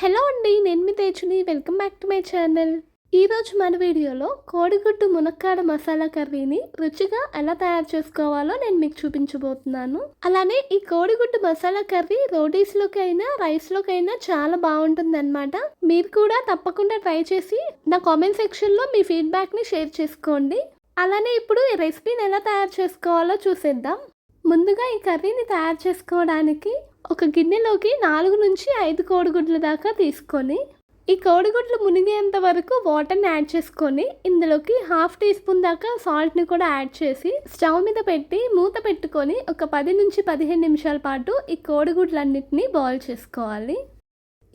Hello అండి నేను మీ తేజుని. Welcome back to my channel. ఈరోజు మన వీడియోలో కోడిగుడ్డు మునక్కాడ మసాలా కర్రీని రుచిగా ఎలా తయారు చేసుకోవాలో నేను మీకు చూపించబోతున్నాను. అలానే ఈ కోడిగుడ్డు మసాలా కర్రీ రోటీస్లోకి అయినా రైస్లోకి అయినా చాలా బాగుంటుంది అనమాట మీరు కూడా తప్పకుండా ట్రై చేసి నా కామెంట్ సెక్షన్లో మీ ఫీడ్బ్యాక్ని షేర్ చేసుకోండి. అలానే ఇప్పుడు ఈ రెసిపీని ఎలా తయారు చేసుకోవాలో చూసేద్దాం. ముందుగా ఈ కర్రీని తయారు చేసుకోవడానికి ఒక గిన్నెలోకి నాలుగు నుంచి ఐదు కోడిగుడ్ల దాకా తీసుకొని ఈ కోడిగుడ్లు మునిగేంత వరకు వాటర్ని యాడ్ చేసుకొని ఇందులోకి హాఫ్ టీ స్పూన్ దాకా సాల్ట్ని కూడా యాడ్ చేసి స్టవ్ మీద పెట్టి మూత పెట్టుకొని ఒక పది నుంచి పదిహేను నిమిషాల పాటు ఈ కోడిగుడ్లన్నిటిని బాయిల్ చేసుకోవాలి.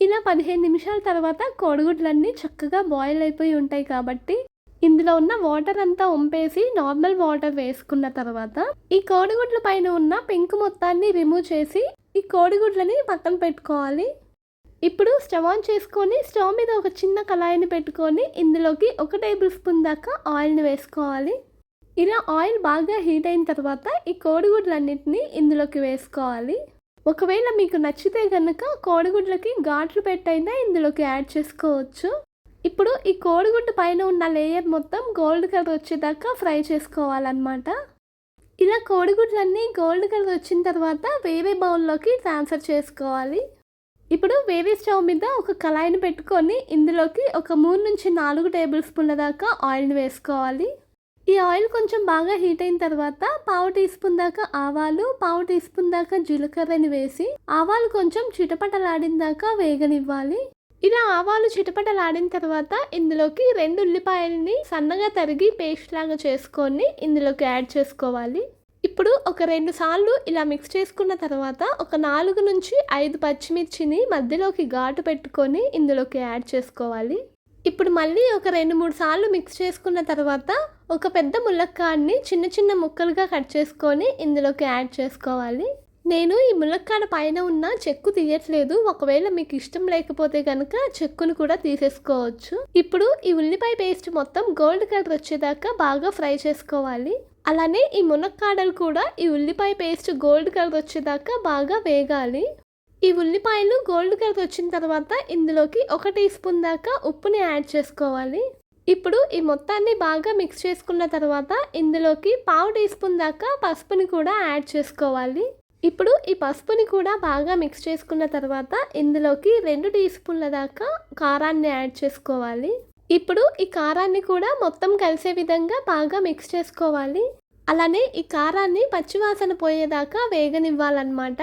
ఇలా పదిహేను నిమిషాల తర్వాత కోడిగుడ్లన్నీ చక్కగా బాయిల్ అయిపోయి ఉంటాయి కాబట్టి ఇందులో ఉన్న వాటర్ అంతా వంపేసి నార్మల్ వాటర్ వేసుకున్న తర్వాత ఈ కోడిగుడ్ల పైన ఉన్న పెంకు మొత్తాన్ని రిమూవ్ చేసి ఈ కోడిగుడ్లని పక్కన పెట్టుకోవాలి. ఇప్పుడు స్టవ్ ఆన్ చేసుకొని స్టవ్ మీద ఒక చిన్న కళాయిని పెట్టుకొని ఇందులోకి ఒక టేబుల్ స్పూన్ దాకా ఆయిల్ని వేసుకోవాలి. ఇలా ఆయిల్ బాగా హీట్ అయిన తర్వాత ఈ కోడిగుడ్లన్నింటినీ ఇందులోకి వేసుకోవాలి. ఒకవేళ మీకు నచ్చితే కనుక కోడిగుడ్లకి ఘాట్లు పెట్టైనా ఇందులోకి యాడ్ చేసుకోవచ్చు. ఇప్పుడు ఈ కోడిగుడ్డు పైన ఉన్న లేయర్ మొత్తం గోల్డ్ కలర్ వచ్చేదాకా ఫ్రై చేసుకోవాలన్నమాట. ఇలా కోడిగుడ్లన్నీ గోల్డ్ కలర్ వచ్చిన తర్వాత వేరే బౌల్లోకి ట్రాన్స్ఫర్ చేసుకోవాలి. ఇప్పుడు వేరే స్టవ్ మీద ఒక కళాయిని పెట్టుకొని ఇందులోకి ఒక మూడు నుంచి నాలుగు టేబుల్ స్పూన్ల దాకా ఆయిల్ని వేసుకోవాలి. ఈ ఆయిల్ కొంచెం బాగా హీట్ అయిన తర్వాత పావు టీ స్పూన్ దాకా ఆవాలు పావు టీ స్పూన్ దాకా జీలకర్రని వేసి ఆవాలు కొంచెం చిటపటలాడిన దాకా వేగనివ్వాలి. ఇలా ఆవాలు చిటపటలాడిన తర్వాత ఇందులోకి రెండు ఉల్లిపాయలని సన్నగా తరిగి పేస్ట్ లాగా చేసుకొని ఇందులోకి యాడ్ చేసుకోవాలి. ఇప్పుడు ఒక రెండు సార్లు ఇలా మిక్స్ చేసుకున్న తర్వాత ఒక నాలుగు నుంచి ఐదు పచ్చిమిర్చిని మధ్యలోకి ఘాటు పెట్టుకొని ఇందులోకి యాడ్ చేసుకోవాలి. ఇప్పుడు మళ్ళీ ఒక రెండు మూడు సార్లు మిక్స్ చేసుకున్న తర్వాత ఒక పెద్ద ములక్కాడిని చిన్న చిన్న ముక్కలుగా కట్ చేసుకొని ఇందులోకి యాడ్ చేసుకోవాలి. నేను ఈ ములక్కాడ పైన ఉన్న చెక్కు తీయట్లేదు. ఒకవేళ మీకు ఇష్టం లేకపోతే కనుక చెక్కును కూడా తీసేసుకోవచ్చు. ఇప్పుడు ఈ ఉల్లిపాయ పేస్ట్ మొత్తం గోల్డ్ కలర్ వచ్చేదాకా బాగా ఫ్రై చేసుకోవాలి. అలానే ఈ మునక్కాడలు కూడా ఈ ఉల్లిపాయ పేస్ట్ గోల్డ్ కలర్ వచ్చేదాకా బాగా వేగాలి. ఈ ఉల్లిపాయలు గోల్డ్ కలర్ వచ్చిన తర్వాత ఇందులోకి ఒక టీ స్పూన్ దాకా ఉప్పుని యాడ్ చేసుకోవాలి. ఇప్పుడు ఈ మొత్తాన్ని బాగా మిక్స్ చేసుకున్న తర్వాత ఇందులోకి పావు టీ స్పూన్ దాకా పసుపుని కూడా యాడ్ చేసుకోవాలి. ఇప్పుడు ఈ పసుపుని కూడా బాగా మిక్స్ చేసుకున్న తర్వాత ఇందులోకి రెండు టీ స్పూన్ల దాకా కారాన్ని యాడ్ చేసుకోవాలి. ఇప్పుడు ఈ కారాన్ని కూడా మొత్తం కలిసే విధంగా బాగా మిక్స్ చేసుకోవాలి. అలానే ఈ కారాన్ని పచ్చివాసన పోయేదాకా వేగనివ్వాలన్నమాట.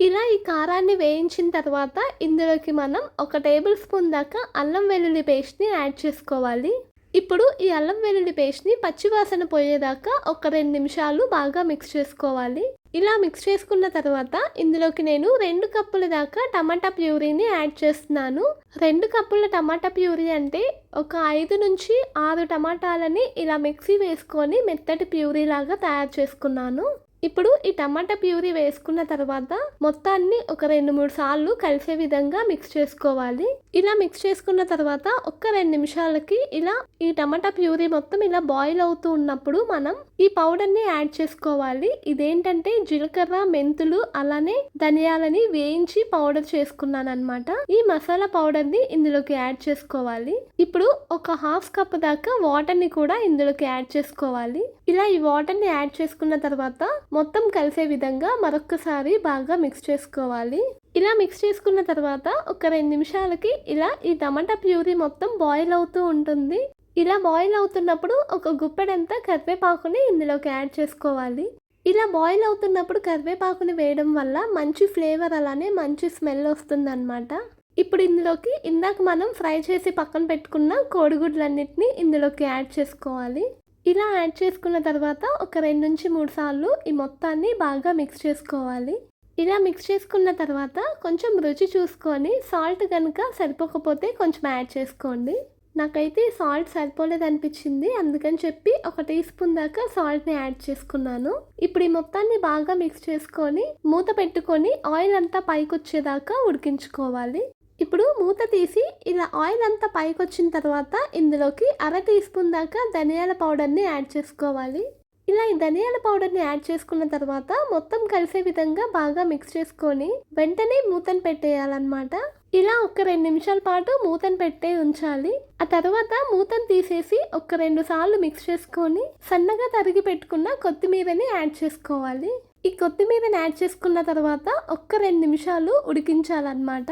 ఇలా ఈ కారాన్ని వేయించిన తర్వాత ఇందులోకి మనం ఒక టేబుల్ స్పూన్ దాకా అల్లం వెల్లుల్లి పేస్ట్ని యాడ్ చేసుకోవాలి. ఇప్పుడు ఈ అల్లం వెల్లుల్లి పేస్ట్ని పచ్చివాసన పోయేదాకా ఒక రెండు నిమిషాలు బాగా మిక్స్ చేసుకోవాలి. ఇలా మిక్స్ చేసుకున్న తర్వాత ఇందులోకి నేను రెండు కప్పుల దాకా టమాటా ప్యూరీని యాడ్ చేస్తున్నాను. రెండు కప్పుల టమాటా ప్యూరీ అంటే ఒక ఐదు నుంచి ఆరు టమాటాలని ఇలా మిక్సీ వేసుకొని మెత్తటి ప్యూరీ లాగా తయారు చేసుకున్నాను. ఇప్పుడు ఈ టమాటా ప్యూరీ వేసుకున్న తర్వాత మొత్తాన్ని ఒక రెండు మూడు సార్లు కలిసే విధంగా మిక్స్ చేసుకోవాలి. ఇలా మిక్స్ చేసుకున్న తర్వాత ఒక్క రెండు నిమిషాలకి ఇలా ఈ టమాటా ప్యూరీ మొత్తం ఇలా బాయిల్ అవుతూ ఉన్నప్పుడు మనం ఈ పౌడర్ని యాడ్ చేసుకోవాలి. ఇదేంటంటే జీలకర్ర మెంతులు అలానే ధనియాలని వేయించి పౌడర్ చేసుకున్నాను అనమాట ఈ మసాలా పౌడర్ని ఇందులోకి యాడ్ చేసుకోవాలి. ఇప్పుడు ఒక హాఫ్ కప్ దాకా వాటర్ని కూడా ఇందులోకి యాడ్ చేసుకోవాలి. ఇలా ఈ వాటర్ని యాడ్ చేసుకున్న తర్వాత మొత్తం కలిసే విధంగా మరొకసారి బాగా మిక్స్ చేసుకోవాలి. ఇలా మిక్స్ చేసుకున్న తర్వాత ఒక రెండు నిమిషాలకి ఇలా ఈ టమాటా ప్యూరీ మొత్తం బాయిల్ అవుతూ ఉంటుంది. ఇలా బాయిల్ అవుతున్నప్పుడు ఒక గుప్పెడంతా కరివేపాకుని ఇందులోకి యాడ్ చేసుకోవాలి. ఇలా బాయిల్ అవుతున్నప్పుడు కరివేపాకుని వేయడం వల్ల మంచి ఫ్లేవర్ అలానే మంచి స్మెల్ వస్తుందన్నమాట. ఇప్పుడు ఇందులోకి ఇందాక మనం ఫ్రై చేసి పక్కన పెట్టుకున్న కోడిగుడ్లన్నిటిని ఇందులోకి యాడ్ చేసుకోవాలి. ఇలా యాడ్ చేసుకున్న తర్వాత ఒక రెండు నుంచి మూడు సార్లు ఈ మొత్తాన్ని బాగా మిక్స్ చేసుకోవాలి. ఇలా మిక్స్ చేసుకున్న తర్వాత కొంచెం రుచి చూసుకొని సాల్ట్ కనుక సరిపోకపోతే కొంచెం యాడ్ చేసుకోండి. నాకైతే సాల్ట్ సరిపోలేదు అనిపించింది అందుకని చెప్పి ఒక టీ స్పూన్ దాకా సాల్ట్ని యాడ్ చేసుకున్నాను. ఇప్పుడు ఈ మొత్తాన్ని బాగా మిక్స్ చేసుకొని మూత పెట్టుకొని ఆయిల్ అంతా పైకి వచ్చేదాకా ఉడికించుకోవాలి. ఇప్పుడు మూత తీసి ఇలా ఆయిల్ అంతా పైకి వచ్చిన తర్వాత ఇందులోకి అర టీ స్పూన్ దాకా ధనియాల పౌడర్ని యాడ్ చేసుకోవాలి. ఇలా ఈ ధనియాల పౌడర్ని యాడ్ చేసుకున్న తర్వాత మొత్తం కలిసే విధంగా బాగా మిక్స్ చేసుకొని వెంటనే మూతను పెట్టేయాలన్నమాట. ఇలా ఒక రెండు నిమిషాల పాటు మూతను పెట్టే ఉంచాలి. ఆ తర్వాత మూతను తీసేసి ఒక రెండు సార్లు మిక్స్ చేసుకొని సన్నగా తరిగి పెట్టుకున్న కొత్తిమీరని యాడ్ చేసుకోవాలి. ఈ కొత్తిమీరని యాడ్ చేసుకున్న తర్వాత ఒక్క రెండు నిమిషాలు ఉడికించాలన్నమాట.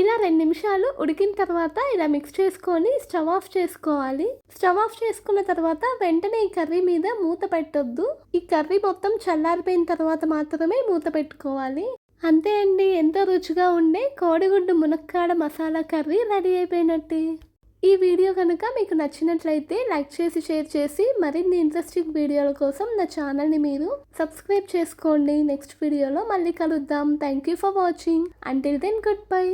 ఇలా రెండు నిమిషాలు ఉడికిన తర్వాత ఇలా మిక్స్ చేసుకొని స్టవ్ ఆఫ్ చేసుకోవాలి. స్టవ్ ఆఫ్ చేసుకున్న తర్వాత వెంటనే ఈ కర్రీ మీద మూత పెట్టొద్దు. ఈ కర్రీ మొత్తం చల్లారిపోయిన తర్వాత మాత్రమే మూత పెట్టుకోవాలి. అంతే అండి ఎంతో రుచిగా ఉండే కోడిగుడ్డు మునక్కాడ మసాలా కర్రీ రెడీ అయిపోయినట్టే. ఈ వీడియో కనుక మీకు నచ్చినట్లయితే లైక్ చేసి షేర్ చేసి మరిన్ని ఇంట్రెస్టింగ్ వీడియోల కోసం నా ఛానల్ని మీరు సబ్స్క్రైబ్ చేసుకోండి. నెక్స్ట్ వీడియోలో మళ్ళీ కలుద్దాం. Thank you for watching until then good bye